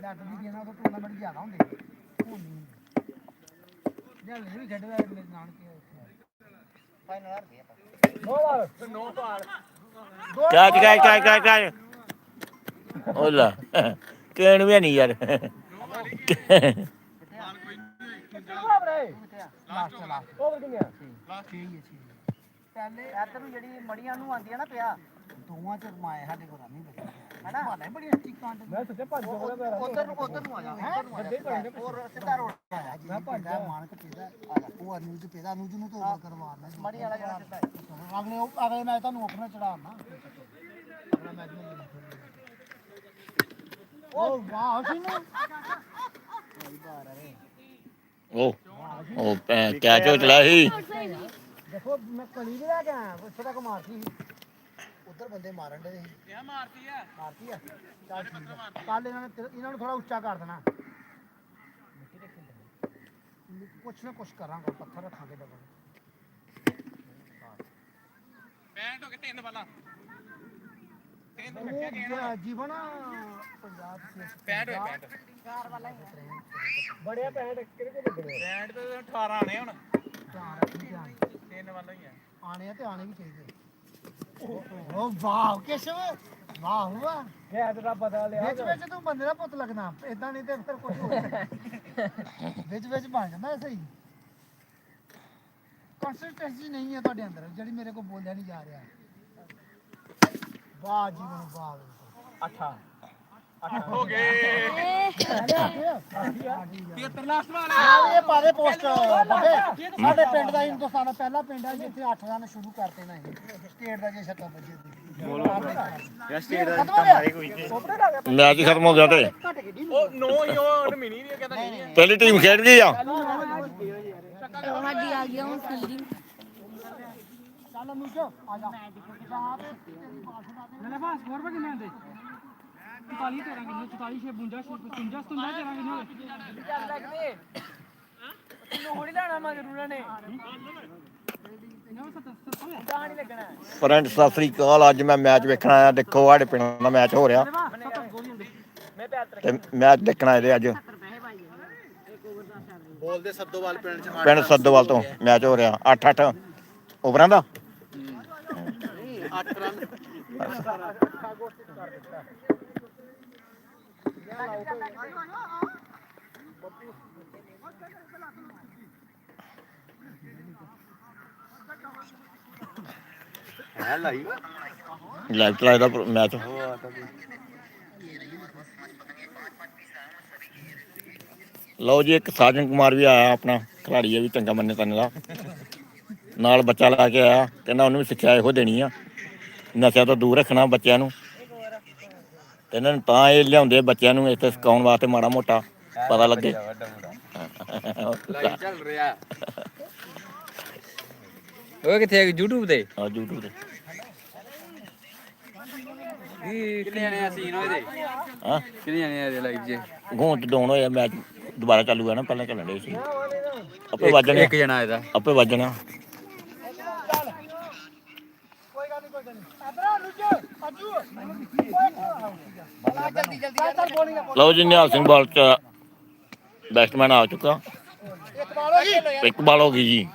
ਲੈਦਰ ਦੀ ਗੇਮਾਂ ਤੋਂ ਟੂਰਨਾਮੈਂਟ ਜ਼ਿਆਦਾ ਹੁੰਦੇ ਹੁਣ ਨਹੀਂ। ਜਾਂ ਵੀ ਖੇਡਦਾ ਮੇਰੇ ਨਾਨਕੇ ਉੱਥੇ। ਫਾਈਨਲ ਹਾਰ ਗਿਆ no ball catch catch catch catch catch Ola. ਕਹਿਣ ਵੀ ਨਹੀਂ ਯਾਰ। ਪਹਿਲੇ ਇੱਧਰ ਨੂੰ ਜਿਹੜੀ ਮੜੀਆਂ ਨੂੰ ਆਂਦੀ ਆ ਨਾ ਪਿਆ ਦੋਵਾਂ ਚ ਮਾਏ ਸਾਡੇ ਕੋਲ ਨਹੀਂ ਬਚੇ ਹੈਨਾ? ਬਾਲੇ ਬੜੀ ਅੱਛੀ ਕਾਂਡ ਮੈਂ ਸੱਚੇ ਭੱਜ ਪੈਰ ਉਧਰ ਨੂੰ ਉਧਰ ਨੂੰ ਆ ਜਾ ਉਧਰ ਨੂੰ ਆ ਜਾ। ਹੋਰ ਸਿੱਧਾ ਰੋਡ ਆਇਆ ਜੀ ਮੈਂ ਭੱਜਾ ਮਾਨਕ ਪੀਦਾ ਉਹ ਅਨੂਜ ਪੀਦਾ ਅਨੂਜ ਨੂੰ ਤੋਂ ਕਰਵਾਉਣਾ ਮੜੀ ਵਾਲਾ ਜਿਹੜਾ ਸਿੱਧਾ। ਹੈ। ਅਗਲੇ ਅਗਲੇ ਮੈਚ ਤੁਹਾਨੂੰ ਓਪਨਰ ਚੜਾਉਣਾ ਅਗਲਾ ਉਹ ਵਾਹ ਸੀ ਨਾ। ਉਹ ਉਹ ਕੈਚ ਹੋ ਚਲਾ ਸੀ ਦੇਖੋ ਮੈਂ ਕਲੀ ਵੀ ਲੈ ਕੇ ਆਇਆ ਉੱਥੇ ਤੱਕ ਮਾਰਤੀ ਸੀ। ਉਧਰ ਬੰਦੇ ਮਾਰਨ ਦੇ ਸੀ। ਇਹ ਮਾਰਤੀ ਆ? ਮਾਰਤੀ ਆ। ਚੱਲ ਠੀਕ ਆ। ਕੱਲ ਇਹਨਾਂ ਨੇ ਇਹਨਾਂ ਨੂੰ ਥੋੜਾ ਉੱਚਾ ਕਰ ਦੇਣਾ। ਕੁਛ ਨਾ ਕੁਛ ਕਰਾਂਗਾ ਪੱਥਰ ਰੱਖਾਂਗੇ ਡਬਲ ਪੈਂਟ ਹੋ ਕੇ ਤਿੰਨ ਵਾਲਾ। ਜੀਵਨ ਪੰਜਾਬ ਸੇ ਪੈਂਟ ਹੋਏ ਪੈਂਟ ਬੜਿਆ ਪੈਂਟ ਕਿਹੜੇ ਕਿਹੜੇ ਬੜੇ ਪੈਂਟ ਤੇ 18 ਆਣੇ ਹੁਣ। ਧਿਆਨ ਰੱਖੀ ਧਿਆਨ ਤਿੰਨ ਵਾਲਾ ਹੀ ਆ। ਆਣੇ ਆ ਤੇ ਆਣੇ ਵੀ ਚਾਹੀਦੇ। ਉਹ ਵਾਹ ਕੇਸ਼ਵ ਵਾਹ ਵਾਹ। ਗੈਸ ਦਾ ਪਤਾ ਵਿੱਚ ਵਿੱਚ ਤੂੰ ਬੰਦੇ ਦਾ ਪੁੱਤ ਲੱਗਣਾ। ਇਦਾਂ ਨਹੀਂ ਤੇ ਫਿਰ ਕੁਝ ਹੋ ਵਿੱਚ ਵਿੱਚ ਬਣ ਜਾਂਦਾ ਸਹੀ। ਕੰਸਿਸਟੈਂਸੀ ਨਹੀਂ ਹੈ ਤੁਹਾਡੇ ਅੰਦਰ ਜਿਹੜੀ ਮੇਰੇ ਕੋਲ ਬੋਲਿਆ ਨਹੀਂ ਜਾ ਰਿਹਾ। ਵਾਹ ਜੀਵਨ ਵਾਹ ਅੱਠਾ। ਹੋ ਗਏ। ਲਾਸਟ ਵਾਲਾ ਇਹ ਪਾਦੇ ਪੋਸਟ ਬੱਬੇ ਸਾਡੇ ਪਿੰਡ ਦਾ ਹਿੰਦੁਸਤਾਨ ਦਾ ਪਹਿਲਾ ਪਿੰਡ ਹੈ ਜਿੱਥੇ 8 ਰਨ ਸ਼ੁਰੂ ਕਰਤੇ ਨਾ ਇਹ। ਸਟੇਟ ਦਾ ਜੇ ਛੱਕਾ ਵੱਜੇ ਬੋਲੋ। ਯਾ ਸਟੇਟ ਦਾ ਤਾਂ ਕੋਈ ਮੈਚ ਹੀ ਖਤਮ ਹੋ ਗਿਆ ਤੇ। ਉਹ ਨੋ ਹੀ ਉਹ ਮਿਨੀ ਨਹੀਂ ਕਹਿੰਦਾ ਪਹਿਲੀ ਟੀਮ ਖੇਡ ਗਈ ਆ? ਸਾਡੀ ਆ ਗਿਆ ਹੁਣ ਫੀਲਡਿੰਗ ਚੱਲ ਮੂਜੋ ਆ ਜਾ। ਤੇਰੀ ਬਾਲ ਸੁਣਾ ਦੇ। ਲੈ ਬਸ ਹੋਰ ਕਿੰਨੇ ਆਂਦੇ 44 13 ਕਿੰਨੇ 44 6 52 56 57 13 ਕਿੰਨੇ ਚੱਲ ਲੱਗਦੇ ਤੈਨੂੰ ਹੁਣੀ ਲੈਣਾ ਮੈਂ ਜ਼ਰੂਰ ਨੇ ਤਾਂ ਨਹੀਂ ਲੱਗਣਾ। ਫਰੈਂਡ ਸਤਿ ਸ੍ਰੀ ਅਕਾਲ। ਅੱਜ ਮੈਂ ਮੈਚ ਵੇਖਣ ਆਇਆ। ਦੇਖੋ ਸਾਡੇ ਪਿੰਡ ਦਾ ਮੈਚ ਹੋ ਰਿਹਾ। ਤੇ ਮੈਚ ਦੇਖਣਾ ਇਹਦੇ ਅੱਜ। ਬੋਲਦੇ ਸੱਦੋਵਾਲ ਪਿੰਡ ਚ ਪਿੰਡ ਸੱਦੋਵਾਲ ਤੋਂ ਮੈਚ ਹੋ ਰਿਹਾ। 8-8 ਓਵਰਾਂ ਦਾ। 8 ਰਨ ਹੈ ਲਾਈ ਲਾਈਵ ਚਲਾਇਆ ਦਾ ਮੈਚ ਲਓ ਜੀ, ਇੱਕ ਸਾਜਨ ਕੁਮਾਰ ਵੀ ਆਇਆ ਆਪਣਾ। ਖਿਲਾੜੀ ਹੈ ਵੀ ਚੰਗਾ ਮੰਨੇ ਤੰਨੇ ਦਾ। ਨਾਲ ਬੱਚਾ ਲਾ ਕੇ ਆਇਆ। ਕਹਿੰਦਾ ਉਹਨੂੰ ਵੀ ਸਿੱਖਿਆ ਇਹੋ ਦੇਣੀ ਆ। ਨਸ਼ਿਆਂ ਤੋਂ ਦੂਰ ਰੱਖਣਾ ਬੱਚਿਆਂ ਨੂੰ। ਤੇ ਇਹਨਾਂ ਨੂੰ ਤਾਂ ਇਹ ਲਿਆਉਂਦੇ ਬੱਚਿਆਂ ਨੂੰ ਇੱਥੇ ਸਿਖਾਉਣ ਵਾਸਤੇ ਮਾੜਾ ਮੋਟਾ ਪਤਾ ਲੱਗੇ। ਲਾਈ ਚੱਲ ਰਿਹਾ। ਉਹ ਕਿੱਥੇ ਹੈ YouTube ਤੇ? ਆ YouTube ਤੇ। ਕਿੰਨੇ ਜਾਣੇ ਆ ਸੀਨ ਹੋਏ ਦੇ? ਹਾਂ? ਕਿੰਨੇ ਜਾਣੇ ਆ ਲਾਈਵ 'ਚ? ਗੋਂਦ ਡਾਊਨ ਹੋਇਆ ਮੈਚ ਦੁਬਾਰਾ ਚਾਲੂ ਹੈ ਨਾ ਪਹਿਲਾਂ ਚੱਲਣ ਦੇ ਸੀ। ਆਪੇ ਵੱਜਣੇ ਇੱਕ ਜਣਾ ਇਹਦਾ। ਆਪੇ ਵੱਜਣਾ ਕੋਈ ਗੱਲ ਨਹੀਂ ਕੋਈ ਗੱਲ ਅਦਰਾ ਲੁੱਜੋ ਅੱਜੂ ਓਏ ਬਲਾ ਜਲਦੀ ਜਲਦੀ ਚੱਲ ਚੱਲ ਬੋਲਿੰਗ ਆ ਲਓ ਜੀ, ਨਿਹਾਲ ਸਿੰਘ ਬਾਲ ਚ ਬੈਟਸਮੈਨ ਆ ਚੁੱਕਾ। ਇੱਕ ਬਾਲ ਹੋ ਗਈ ਜੀ।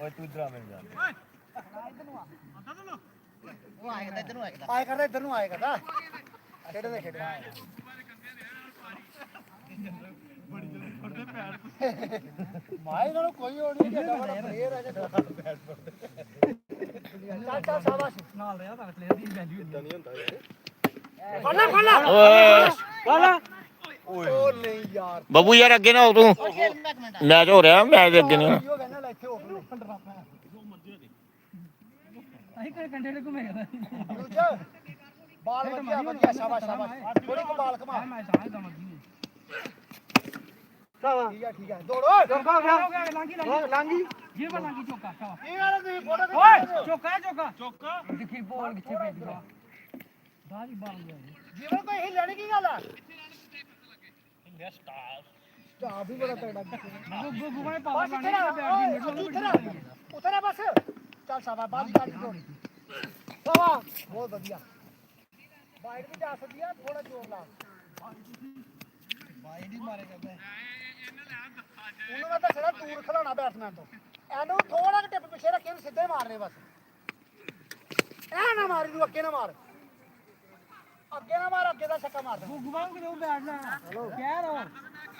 ਓਏ ਤੂੰ ਇਧਰ ਆ ਮੇਰੇ ਨਾਲ ਉਹ ਆਏਗਾ ਇੱਧਰ ਨੂੰ ਆਏਗਾ ਆਏ ਕਰਦਾ ਇੱਧਰ ਨੂੰ ਆਏ ਕਰਦਾ ਖੇਡਦੇ ਖੇਡਦੇ ਮਾਏ ਨਾਲ ਕੋਈ ਹੋੜ ਨਹੀਂ ਕਿਹਦਾ ਬੜਾ ਪਲੇਅਰ ਹੈ ਚੱਲ ਚੱਲ ਸ਼ਾਬਾਸ਼ ਨਾਲ ਰਿਹਾ ਤਾਂ ਪਲੇਅਰ ਦੀ ਵੈਲਿਊ ਨਹੀਂ ਹੁੰਦਾ ਯਾਰ ਫੜਨਾ ਫੜਨਾ ਓਏ। ਵਾਲਾ ਉਹ ਨਹੀਂ ਯਾਰ। ਬੱਬੂ ਯਾਰ ਅੱਗੇ ਨਾ ਹੋ ਤੂੰ। ਮੈਚ ਹੋ ਰਿਹਾ ਮੈਚ ਅੱਗੇ ਨਹੀਂ। ਲੈ ਇੱਥੇ ਹੋ। ਅਸੀਂ ਕੋਈ ਕੰਡੇ ਦੇ ਘੁੰਮੇ ਕਰਦਾ ਦੂਜਾ। ਬਾਲ ਵਧੀਆ ਵਧੀਆ ਸ਼ਾਬਾਸ਼ ਸ਼ਾਬਾਸ਼। ਥੋੜੀ ਕੁ ਬਾਲ ਕਮਾ ਮੈਂ ਸਾਹ ਦਾ ਮੱਗੀ ਠੀਕ ਹੈ ਠੀਕ ਹੈ ਦੌੜੋ। ਚੋਕਾ ਹੋ ਗਿਆ ਲਾਂਗੀ ਲਾਂਗੀ ਲਾਂਗੀ ਇਹ ਵਾ ਲਾਂਗੀ ਚੋਕਾ ਸ਼ਾਬਾਸ਼ ਇਹ ਵਾਲਾ ਤੁਸੀਂ ਫੋਟੋ ਓਏ ਚੋਕਾ ਚੋਕਾ? ਚੋਕਾ। ਦੇਖੀ ਬੋਲ ਕਿੱਥੇ ਭੇਜ ਗਿਆ ਦਾਦੀ ਬਾਲ ਗਿਆ ਜੀਵਨ ਕੋਈ ਇਹ ਲੈਣੀ ਕੀ ਗੱਲ ਆ? ਸਟਾਰ। ਵੀ ਬੜਾ ਤਗੜਾ ਗੁੱਗੂ ਗੁੱਗੂ ਨੇ ਪਾਵਰ ਬਸ ਲਾਣੀ ਇੱਥੇ ਨਾ ਤੇ ਬੈਠ ਓਏ, ਗਈ ਉੱਥੇ ਨਾ। ਬਸ। ਚੱਲ ਸ਼ਾਬਾਸ਼ ਬਾਜੀ ਕਾੜੀ ਤੋੜੀ ਵਾਹ ਬਹੁਤ ਵਧੀਆ। ਬਾਈਟ ਵੀ ਜਾ ਸਕਦੀ ਆ ਥੋੜਾ ਜ਼ੋਰ ਲਾ। ਹੀ ਮਾਰੇ ਕਰਦਾ। ਉਹਨੂੰ ਮੈਂ ਦੱਸਣਾ ਦੂਰ ਖਿਲਾਉਣਾ ਬੈਟਸਮੈਨ ਤੋਂ। ਇਹਨੂੰ ਥੋੜਾ ਜਿਹਾ ਟਿਪ ਪਿੱਛੇ ਰੱਖੇ ਨੂੰ ਸਿੱਧੇ ਮਾਰਨੇ ਬਸ। ਇਹ ਨਾ ਮਾਰੀ ਤੂੰ ਅੱਗੇ ਨਾ ਮਾਰ। ਅੱਗੇ ਨਾ ਮਾਰ ਅੱਗੇ ਦਾ ਛੱਕਾ ਮਾਰ ਦੇ। ਗੁੱਗੂ ਬਾਲ ਕਿਉਂ ਬੈਠ ਲੈ ਕਹਿ ਰੋ।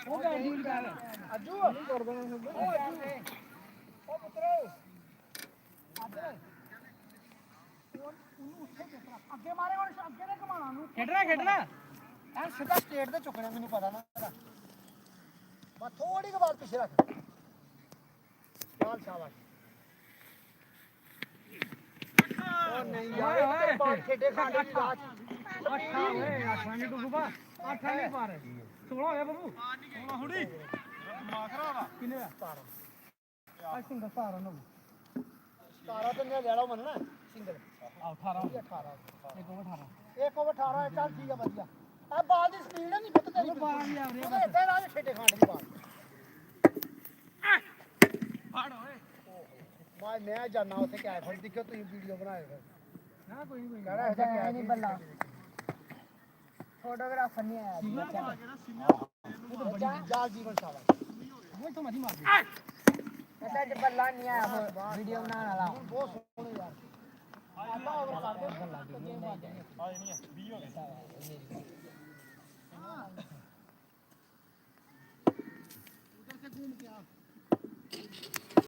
ਉਹ ਬੈਠ ਨਹੀਂ ਕਰ ਅੱਜੂ। ਨਹੀਂ ਕਰ ਦੇਣਾ ਉਹ ਅੱਜੂ। ਉਹ ਪੁੱਤਰੇ। ਅੱਗੇ ਉਹਨੂੰ ਉੱਥੇ ਚੁੱਕਣਾ ਅੱਗੇ ਮਾਰੇ ਹੁਣ ਅੱਗੇ ਨੇ ਘਮਾਣਾ ਨੂੰ। ਖੇਡਣਾ ਖੇਡਣਾ। ਐ ਸਿੱਧਾ ਸਟੇਟ ਤੇ ਚੁੱਕਣਾ ਮੈਨੂੰ ਪਤਾ ਨਾ ਇਹਦਾ। ਬਸ ਥੋੜੀ ਕੁ ਬਾਲ ਪਿੱਛੇ ਰੱਖ। ਚੱਲ ਸ਼ਾਬਾਸ਼। ਉਹ ਨਹੀਂ ਯਾਰ ਇਹ ਤੇ ਬਾਲ ਖੇਡੇ ਖਾਂਡੇ ਦੀ ਰਾਤ ਅੱਠਾ ਓਏ ਅੱਠਾ ਨਹੀਂ ਗੁੱਗੂ ਬਾ ਅੱਠਾ ਨਹੀਂ ਪਾਰ 16 ਹੋਇਆ ਬੱਬੂ। 16 ਹੁੜੀ ਮਾਖਰਾ ਵਾ ਕਿੰਨੇ ਆ? 17 ਆ ਸਿੰਗਲ 17 ਨੂੰ। 17 ਤੇ ਲੈ ਲਓ ਮੰਨਣਾ ਸਿੰਗਲ ਆ 18 ਇਹ 18 ਇੱਕ ਉਹ 18 ਇੱਕ ਓਵਰ 18 ਹੈ, ਚੱਲ ਠੀਕ ਹੈ ਵਧੀਆ। ਆ ਬਾਲ ਦੀ ਸਪੀਡ ਨਹੀਂ ਪੁੱਤ ਤੇਰੀ ਰਾਜ ਦੀ ਬਾਲ। ਓਏ। ਮੈਂ ਮੈਂ ਜਾਣਾ ਉੱਥੇ ਕਿਆ ਫਿਰ ਦੇਖਿਓ ਤੁਸੀਂ ਵੀਡੀਓ ਬਣਾਏ ਫਿਰ ਨਾ ਕੋਈ ਨਹੀਂ ਕਹਿਣਾ ਇਹਦਾ ਕਿਆ ਨਹੀਂ ਬੱਲਾ। ਫੋਟੋਗ੍ਰਾਫਰ ਨਹੀਂ ਆਇਆ ਜਾਲ ਜੀਵਨ ਸਾਲਾ। ਉਹ ਤੋਂ ਮਦੀ ਮਾਰ ਦੇ ਪਤਾ ਜੇ ਬੱਲਾ ਨਹੀਂ ਆਇਆ ਵੀਡੀਓ ਬਣਾਉਣ ਵਾਲਾ। ਬਹੁਤ ਸੋਹਣੇ ਯਾਰ ਆਂਦਾ ਓਵਰ ਕਰ ਦੇ ਗੱਲਾਂ ਆ ਨਹੀਂ 20 ਹੋ ਗਏ। Come on.